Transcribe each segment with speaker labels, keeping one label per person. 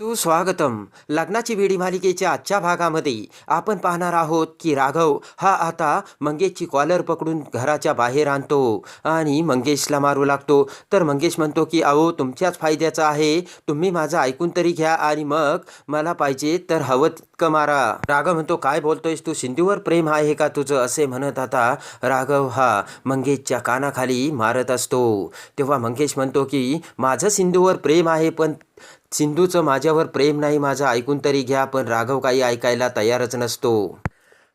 Speaker 1: सुस्वागतम लग्नाची वेडी मालिकेच्या आजच्या भागामध्ये आपण पाहणार आहोत की राघव हा आता मंगेशची कॉलर पकडून घराच्या बाहेर आणतो आणि मंगेशला मारू लागतो. तर मंगेश म्हणतो की अहो तुमच्याच फायद्याचं आहे. तुम्ही माझं ऐकून तरी घ्या आणि मग मला पाहिजे तर हवं तितकं मारा. राघव म्हणतो काय बोलतोयस तू? सिंधूवर प्रेम आहे का तुझं? असे म्हणत आता राघव हा मंगेशच्या कानाखाली मारत असतो. तेव्हा मंगेश म्हणतो की माझं सिंधूवर प्रेम आहे पण सिंधूचं माझ्यावर प्रेम नाही माझं ऐकून तरी घ्या पण राघव काही ऐकायला तयारच नसतो.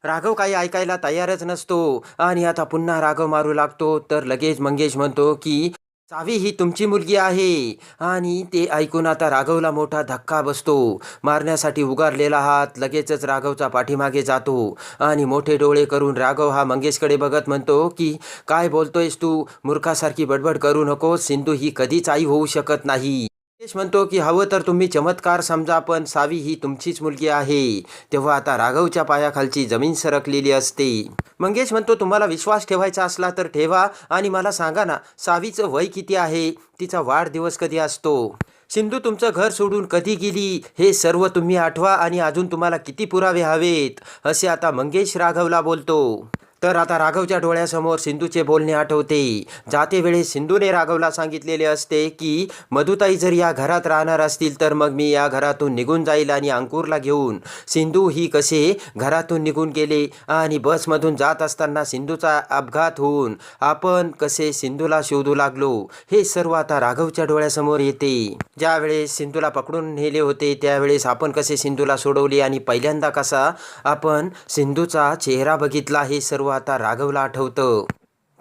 Speaker 1: राघव काही ऐकायला तयारच नसतो. आणि आता पुन्हा राघव मारू लागतो. तर लगेच मंगेश म्हणतो की सावी ही तुमची मुलगी आहे. आणि ते ऐकून आता राघवला मोठा धक्का बसतो. मारण्यासाठी उगारलेला हात लगेचच राघवचा पाठीमागे जातो. आणि मोठे डोळे करून राघव हा मंगेशकडे बघत म्हणतो की काय बोलतोयस तू? मूर्खासारखी बडबड करू नको सिंधू ही कधीच आई होऊ शकत नाही. म्हणतो की हवं तर तुम्ही चमत्कार समजा पण सावी ही तुमचीच मुलगी आहे. तेव्हा आता राघवच्या पायाखालची जमीन सरकलेली असते. मंगेश म्हणतो तुम्हाला विश्वास ठेवायचा असला तर ठेवा आणि मला सांगा ना सावीचं वय किती आहे? तिचा वाढदिवस कधी असतो? सिंधू तुमचं घर सोडून कधी गेली? हे सर्व तुम्ही आठवा आणि अजून तुम्हाला किती पुरावे हवेत? असे आता मंगेश राघवला बोलतो. तर आता राघवच्या डोळ्यासमोर सिंधूचे बोलणे आठवते. जाते वेळेस सिंधूने राघवला सांगितलेले असते की मधुताई जर या घरात राहणार असतील तर मग मी या घरातून निघून जाईल आणि अंकुरला घेऊन. सिंधू ही कसे घरातून निघून गेले आणि बसमधून जात असताना सिंधूचा अपघात होऊन आपण कसे सिंधूला शोधू लागलो? हे सर्व आता राघवच्या डोळ्यासमोर येते. ज्यावेळेस सिंधूला पकडून नेले होते त्यावेळेस आपण कसे सिंधूला सोडवले आणि पहिल्यांदा कसा आपण सिंधूचा चेहरा बघितला हे सर्व आता राघवला आठवतं.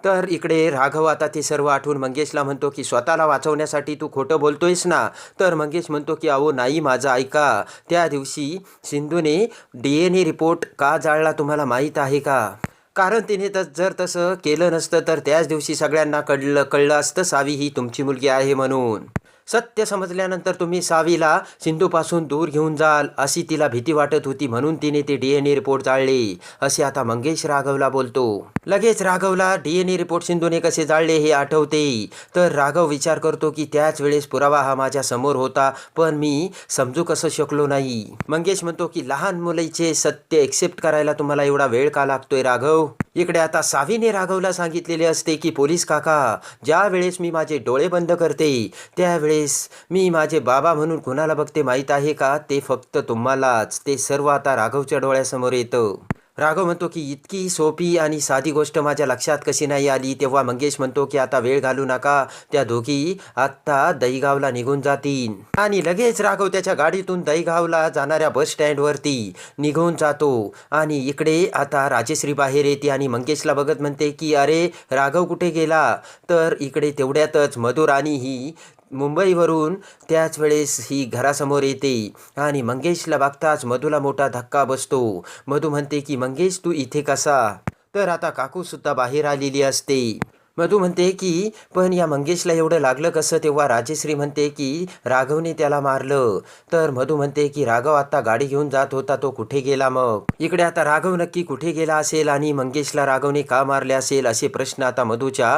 Speaker 1: तर इकडे राघव आता ते सर्व आठवून मंगेशला म्हणतो की स्वतःला वाचवण्यासाठी तू खोटं बोलतोयस ना? तर मंगेश म्हणतो की अहो नाही माझं ऐका. त्या दिवशी सिंधूने डी एन ए रिपोर्ट का जाळला तुम्हाला माहीत आहे का? कारण तिने तर जर तसं केलं नसतं तर त्याच दिवशी सगळ्यांना कळलं कळलं असतं सावी ही तुमची मुलगी आहे म्हणून. सत्य समजल्यानंतर तुम्ही सावीला सिंधूपासून दूर घेऊन जाल अशी तिला भीती वाटत होती म्हणून तिने ते डी एन ए रिपोर्ट जाळले. असे आता मंगेश राघवला बोलतो. लगेच राघवला डी एन ए रिपोर्ट सिंधूने कसे जाळले हे आठवते. तर राघव विचार करतो की त्याच वेळेस पुरावा हा माझ्यासमोर होता पण मी समजू कसं शकलो नाही. मंगेश म्हणतो की लहान मुलीचे सत्य एक्सेप्ट करायला तुम्हाला एवढा वेळ का लागतोय राघव? इकडे आता सावीने राघवला सांगितलेले असते की पोलीस काका ज्या वेळेस मी माझे डोळे बंद करते त्यावेळेस मी माझे बाबा म्हणून कुणाला बघते माहीत आहे का? ते फक्त तुम्हालाच. ते सर्व आता राघवच्या डोळ्यासमोर येतं. राघव म्हणतो की इतकी सोपी आणि साधी गोष्ट माझ्या लक्षात कशी नाही आली? तेव्हा मंगेश म्हणतो की आता वेळ घालू नका. त्या दोघी आत्ता दहीगावला निघून जातील. आणि लगेच राघव त्याच्या गाडीतून दहीगावला जाणाऱ्या बस स्टँडवरती निघून जातो. आणि इकडे आता राजेश्री बाहेर येते आणि मंगेशला बघत म्हणते की अरे राघव कुठे गेला? तर इकडे तेवढ्यातच मधुराणी ही मुंबईवरून त्याच वेळेस ही घरासमोर येते. आणि मंगेशला बघताच मधूला मोठा धक्का बसतो. मधू म्हणते की मंगेश तू इथे कसा? तर आता काकूसुद्धा बाहेर आलेली असते. मधू म्हणते की पण या मंगेशला एवढं लागलं कसं? तेव्हा राजेश्री म्हणते की राघवने त्याला मारलं. तर मधू म्हणते की राघव आता गाडी घेऊन जात होता तो कुठे गेला मग? इकडे आता राघव नक्की कुठे गेला असेल आणि मंगेशला राघवने का मारले असेल? असे प्रश्न आता मधूच्या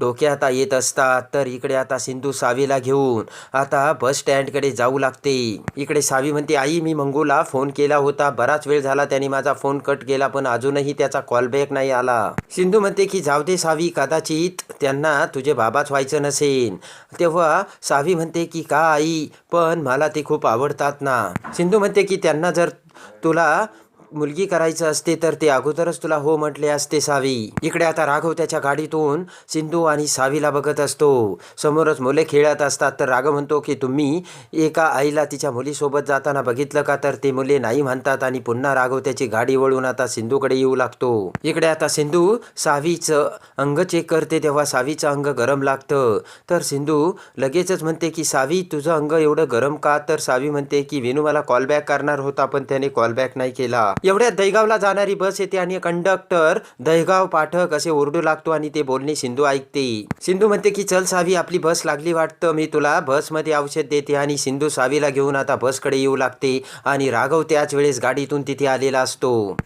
Speaker 1: डोक्यात येत असतात. तर इकडे आता सिंधू सावीला घेऊन आता बस स्टँडकडे जाऊ लागते. इकडे सावी म्हणते आई मी मंगूला फोन केला होता. बराच वेळ झाला त्याने माझा फोन कट केला पण अजूनही त्याचा कॉलबॅक नाही आला. सिंधू म्हणते की जाऊ दे सावी कदाचित त्यांना तुझे बाबाच व्हायचं नसेल तेव्हा सावी म्हणते की का आई? पण मला ते खूप आवडतात ना. सिंधू म्हणते की त्यांना जर तुला मुलगी करायचं असते तर ते अगोदरच तुला हो म्हटले असते सावी. इकडे आता राघव त्याच्या गाडीतून सिंधू आणि सावीला बघत असतो. समोरच मुले खेळत असतात तर राघव म्हणतो की तुम्ही एका आईला तिच्या मुलीसोबत जाताना बघितलं का? तर ते मुले नाही म्हणतात आणि पुन्हा राघव त्याची गाडी वळून आता सिंधूकडे येऊ लागतो. इकडे आता सिंधू सावीचं अंग चेक करते तेव्हा सावीचं अंग गरम लागतं. तर सिंधू लगेचच म्हणते की सावी तुझं अंग एवढं गरम का? तर सावी म्हणते की विनू मला कॉलबॅक करणार होता पण त्याने कॉलबॅक नाही केला. एवढ्यात दहीगावला जाणारी बस येते आणि कंडक्टर दहीगाव पाठक असे ओरडू लागतो आणि ते बोलणे सिंधू ऐकते सिंधू म्हणते की चल सावी आपली बस लागली वाटतं. मी तुला बसमध्ये औषध देते आणि सिंधू सावीला घेऊन आता बसकडे येऊ लागते. आणि राघव त्याच वेळेस गाडीतून तिथे आलेला असतो.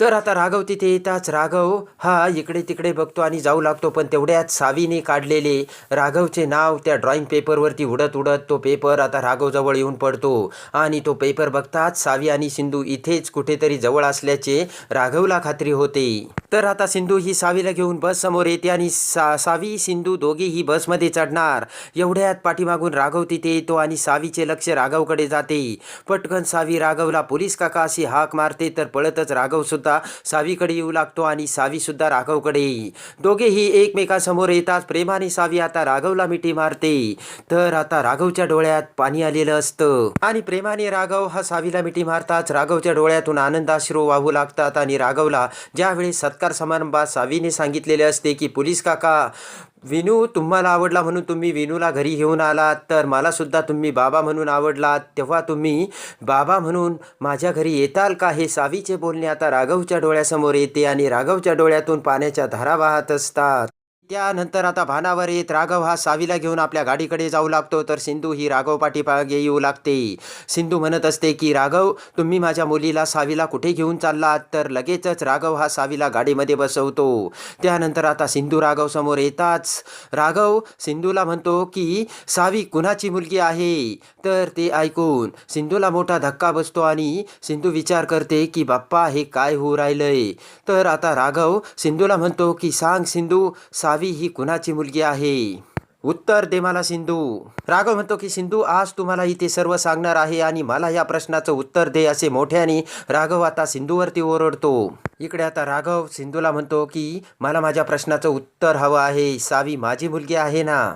Speaker 1: तर आता राघव तिथे येताच. राघव हा इकडे तिकडे बघतो आणि जाऊ लागतो पण तेवढ्यात सावीने काढलेले राघवचे नाव त्या ड्रॉइंग पेपरवरती उडत उडत तो पेपर आता राघवजवळ येऊन पडतो. आणि तो पेपर बघताच सावी आणि सिंधू इथेच कुठेतरी जवळ असल्याचे राघवला खात्री होते. तर आता सिंधू ही सावीला घेऊन बस समोर येते आणि सा सावी सिंधू दोघेही बसमध्ये चढणार. एवढ्यात पाठीमागून राघव तिथे येतो आणि सावीचे लक्ष राघवकडे जाते. पटकन सावी राघवला पोलीस काका अशी हाक मारते तर पळतच राघव होता. सावीकडे येऊ लागतो आणि सावी सुद्धा राघवकडे दोघेही एकमेकांसमोर येतात. प्रेमाने सावी आता राघवला मिठी मारते. तर आता राघवच्या डोळ्यात पाणी आलेलं असतं. आणि प्रेमाने राघव हा सावीला मिठी मारताच राघवच्या डोळ्यातून आनंदाश्रू वाहू लागतात. आणि राघवला ज्यावेळी सत्कार समारंभात सावीने सांगितलेले असते की पोलीस काका विनू तुम्हाला आवडला म्हणून तुम्ही विनूला घरी घेऊन आलात तर मला सुद्धा तुम्ही बाबा म्हणून आवडलात. तेव्हा तुम्ही बाबा म्हणून माझ्या घरी येताल का हे सावीचे बोलणे आता राघवच्या डोळ्यासमोर येते आणि राघवच्या डोळ्यातून पाण्याच्या धारा वाहत असतात. त्यानंतर आता भानावर येत राघव हा सावीला घेऊन आपल्या गाडीकडे जाऊ लागतो तर सिंधू ही राघव पाठीपागे येऊ लागते. सिंधू म्हणत असते की राघव तुम्ही माझ्या मुलीला सावीला कुठे घेऊन चाललात? तर लगेचच राघव हा सावीला गाडीमध्ये बसवतो. त्यानंतर आता सिंधू राघव समोर येताच. राघव सिंधूला म्हणतो की सावी कुणाची मुलगी आहे? तर ते ऐकून सिंधूला मोठा धक्का बसतो आणि सिंधू विचार करते की बाप्पा हे काय होऊ राहिलंय? तर आता राघव सिंधूला म्हणतो की सांग सिंधू सावी ही कुणाची मुलगी आहे? उत्तर दे मला सिंधू. राघव म्हणतो की सिंधू आज तुम्हाला इथे सर्व सांगणार आहे आणि मला या प्रश्नाचं उत्तर दे असे मोठ्याने राघव आता सिंधूवरती ओरडतो. इकडे आता राघव सिंधूला म्हणतो की मला माझ्या प्रश्नाचं उत्तर हवं आहे. सावी माझी मुलगी आहे ना?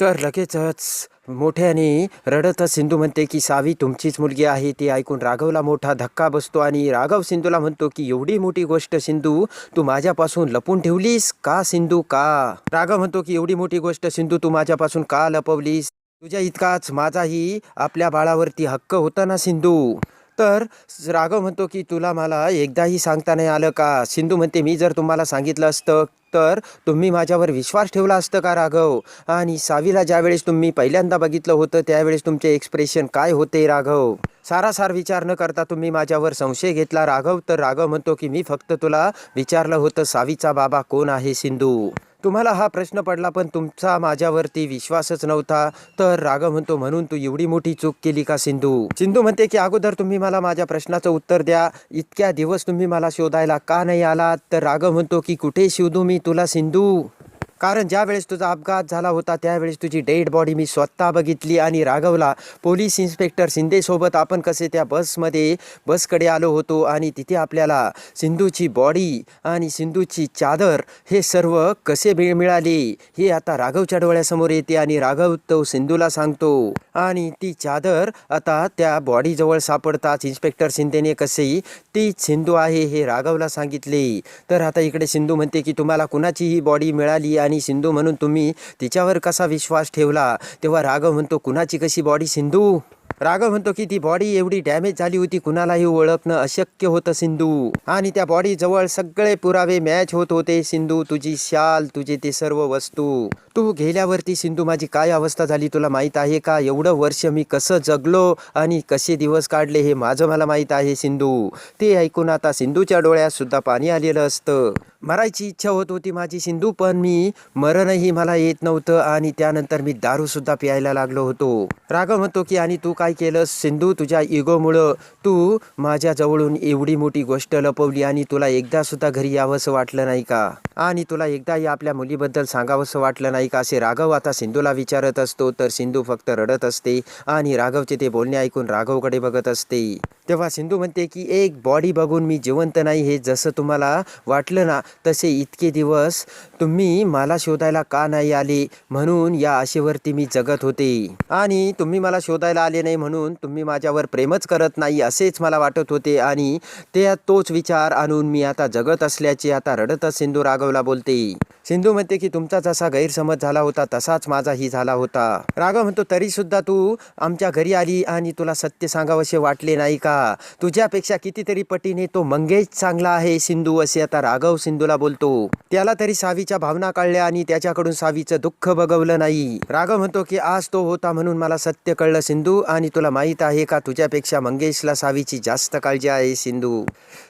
Speaker 1: तर लगेचच मोठ्याने रडतच सिंधू म्हणते की सावी तुमचीच मुलगी आहे ते ऐकून राघवला मोठा धक्का बसतो आणि राघव सिंधूला म्हणतो की एवढी मोठी गोष्ट सिंधू तू माझ्यापासून लपून ठेवलीस का सिंधू का? राघव म्हणतो की एवढी मोठी गोष्ट सिंधू तू माझ्यापासून का लपवलीस? तुझ्या इतकाच माझाही आपल्या बाळावरती हक्क होता ना सिंधू? तर राघव म्हणतो की तुला मला एकदाही सांगता नाही आलं का? सिंधू म्हणते मी जर तुम्हाला सांगितलं असतं तर तुम्ही माझ्यावर विश्वास ठेवला असतं का राघव? आणि सावीला ज्यावेळेस तुम्ही पहिल्यांदा बघितलं होतं त्यावेळेस तुमचे एक्सप्रेशन काय होते राघव? सारासार विचार न करता तुम्ही माझ्यावर संशय घेतला राघव. तर राघव म्हणतो की मी फक्त तुला विचारलं होतं सावीचा बाबा कोण आहे सिंधू? तुम्हाला हा प्रश्न पडला पण तुमचा माझ्यावरती विश्वासच नव्हता. तर राघव म्हणतो म्हणून तू एवढी मोठी चूक केली का सिंधू? सिंधू म्हणते की अगोदर तुम्ही मला माझ्या प्रश्नाचं उत्तर द्या. इतक्या दिवस तुम्ही मला शोधायला का नाही आलात? तर राघव म्हणतो की कुठे शोधू मी तुला सिंधू? कारण ज्या वेळेस तुझा अपघात झाला होता त्यावेळेस तुझी डेड बॉडी मी स्वतः बघितली आणि राघवला पोलीस इन्स्पेक्टर शिंदेसोबत आपण कसे त्या बसमध्ये बसकडे आलो होतो आणि तिथे आपल्याला सिंधूची बॉडी आणि सिंधूची चादर हे सर्व कसे मिळ मिळाले हे आता राघवच्या डोळ्यासमोर येते आणि राघव तो सिंधूला सांगतो. आणि ती चादर आता त्या बॉडीजवळ सापडताच इन्स्पेक्टर शिंदेने कसे तीच सिंधू आहे हे राघवला सांगितले. तर आता इकडे सिंधू म्हणते की तुम्हाला कुणाची ही बॉडी मिळाली आणि सिंधू म्हणून तुम्ही तिच्यावर कसा विश्वास ठेवला? तेव्हा राघव म्हणतो कुणाची कशी बॉडी सिंधू? राघव म्हणतो की ती बॉडी एवढी डॅमेज झाली होती कुणालाही ओळखणं अशक्य होतं सिंधू. आणि त्या बॉडी जवळ सगळे पुरावे मॅच होत होते सिंधू तुझी शाल तुझे ते सर्व वस्तू. तू गेल्यावरती सिंधू माझी काय अवस्था झाली तुला माहीत आहे का? एवढं वर्ष मी कसं जगलो आणि कसे दिवस काढले हे माझं मला माहीत आहे सिंधू. ते ऐकून आता सिंधूच्या डोळ्यात सुद्धा पाणी आलेलं असतं. मरायची इच्छा होत होती माझी सिंधू पण मी मरणही मला येत नव्हतं आणि त्यानंतर मी दारू सुद्धा प्यायला लागलो होतो. राघव म्हणतो की आणि तू काय केलं? सिंधू तुझ्या इगोमुळं तू माझ्याजवळून एवढी मोठी गोष्ट लपवली आणि तुला एकदा सुद्धा घरी यावंसं वाटलं नाही का? आणि तुला एकदाही आपल्या मुलीबद्दल सांगावंसं वाटलं नाही का? असे राघव आता सिंधूला विचारत असतो तर सिंधू फक्त रडत असते आणि राघवचे ते बोलणे ऐकून राघवकडे बघत असते. तेव्हा सिंधू म्हणते की एक बॉडी बघून मी जिवंत नाही हे जसं तुम्हाला वाटलं ना तसे इतके दिवस तुम्ही मला शोधायला का नाही आले? म्हणून या आशेवरती मी जगत होते. आणि तुम्ही मला शोधायला आले नाही म्हणून तुम्ही माझ्यावर प्रेमच करत नाही असेच मला वाटत होते आणि ते तोच विचार आणून मी आता जगत असल्याचे आता रडतच सिंधू राघवला बोलते. सिंधू म्हणते की तुमचा जसा गैरसमज झाला होता तसाच माझाही झाला होता. राघव म्हणतो तरी सुद्धा तू आमच्या घरी आली आणि तुला सत्य सांगावसे वाटले नाही का? तुझ्यापेक्षा कितीतरी पटीने तो मंगेश चांगला आहे सिंधू असे आता राघव सिंधूला बोलतो. त्याला तरी सावीच्या भावना कळल्या आणि त्याच्याकडून सावीचं दुःख बघवलं नाही. राघव म्हणतो की आज तो होता म्हणून मला सत्य कळलं सिंधू आणि तुला माहीत आहे का तुझ्यापेक्षा मंगेशला सावीची जास्त काळजी आहे सिंधू.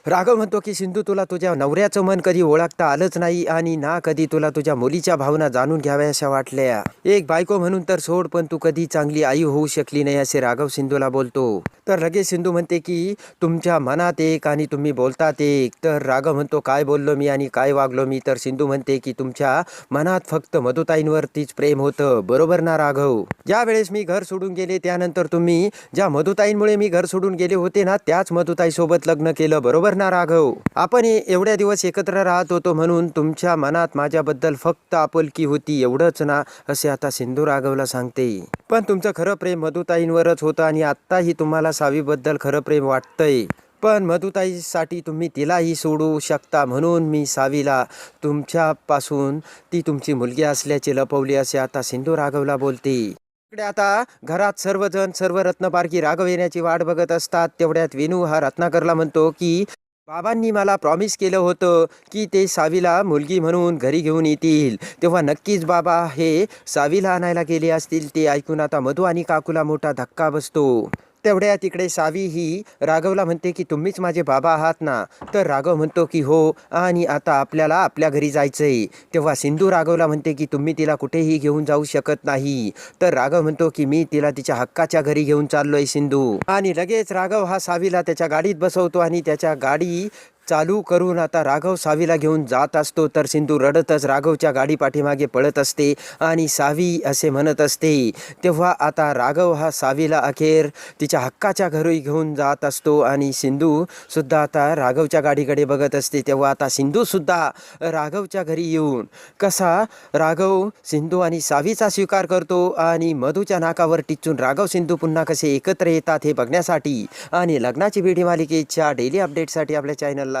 Speaker 1: राघव म्हणतो की सिंधू तुला तुझ्या नवऱ्याचं मन कधी ओळखता आलंच नाही आणि ना कधी तुला तुझ्या मुलीच्या भावना जाणून घ्याव्याशा वाटल्या. एक बायको म्हणून तर सोड पण तू कधी चांगली आई होऊ शकली नाही असे राघव सिंधूला बोलतो. तर लगेच सिंधू म्हणते की तुमच्या मनात एक आणि तुम्ही बोलतात एक. तर राघव म्हणतो काय बोललो मी आणि काय वागलो मी? तर सिंधू म्हणते की तुमच्या मनात फक्त मधुताईंवरतीच प्रेम होतं. बरोबर ना राघव? ज्या वेळेस मी घर सोडून गेले त्यानंतर तुम्ही ज्या मधुताईंमुळे मी घर सोडून गेले होते ना त्याच मधुताई सोबत लग्न केलं. बरोबर ना राघव? आपण एवढ्या दिवस एकत्र राहत होतो म्हणून तुमच्या मनात माझ्या माझ्याबद्दल फक्त आपुलकी होती एवढंच ना असे आता सिंधू राघवला सांगते. पण तुमचं खरं प्रेम मधुताईंवरच होतं आणि आत्ताही तुम्हाला सावीबद्दल खरं प्रेम वाटतंय. पण मधुताईसाठी तुम्ही तिलाही सोडू शकता म्हणून मी सावीला तुमच्यापासून ती तुमची मुलगी असल्याचे लपवली असे आता सिंधू राघवला बोलते. इकडे आता घरात सर्वजण सर्व रत्नपारखी राघव येण्याची वाट बघत असतात. तेवढ्यात विनू हा रत्नाकरला म्हणतो की बाबांनी मला प्रॉमिस केलं होतं की ते सावीला मुलगी म्हणून घरी घेऊन येतील. तेव्हा नक्कीच बाबा हे सावीला आणायला गेले असतील. ते ऐकून आता मधू आणि काकूला मोठा धक्का बसतो. तेवढ्या तिकडे सावी ही राघवला म्हणते की तुम्हीच माझे बाबा आहात ना. तर राघव म्हणतो की हो आणि आता आपल्याला आपल्या घरी जायचंय. तेव्हा सिंधू राघवला म्हणते की तुम्ही तिला कुठेही घेऊन जाऊ शकत नाही. तर राघव म्हणतो की मी तिला तिच्या हक्काच्या घरी घेऊन चाललोय सिंधू. आणि लगेच राघव हा सावीला त्याच्या गाडीत बसवतो आणि त्याच्या गाडी चालू करून आता राघव सावीला घेऊन जात असतो तर सिंधू रडतच राघवच्या गाडी पाठीमागे पळत असते आणि सावी असे म्हणत असते तेव्हा आता राघव हा सावीला अखेर तिच्या हक्काच्या घरी घेऊन जात असतो आणि सिंधू सुद्धा आता राघवच्या गाडीकडे बघत असते तेव्हा आता सिंधू सुद्धा राघवच्या घरी येऊन कसा राघव सिंधू आणि सावीचा स्वीकार करतो आणि मधूच्या नाकावर टिचून राघव सिंधू पुन्हा कसे एकत्र येतात हे बघण्यासाठी आणि लग्नाची भेटी मालिकेच्या डेली अपडेटसाठी आपल्या चॅनलला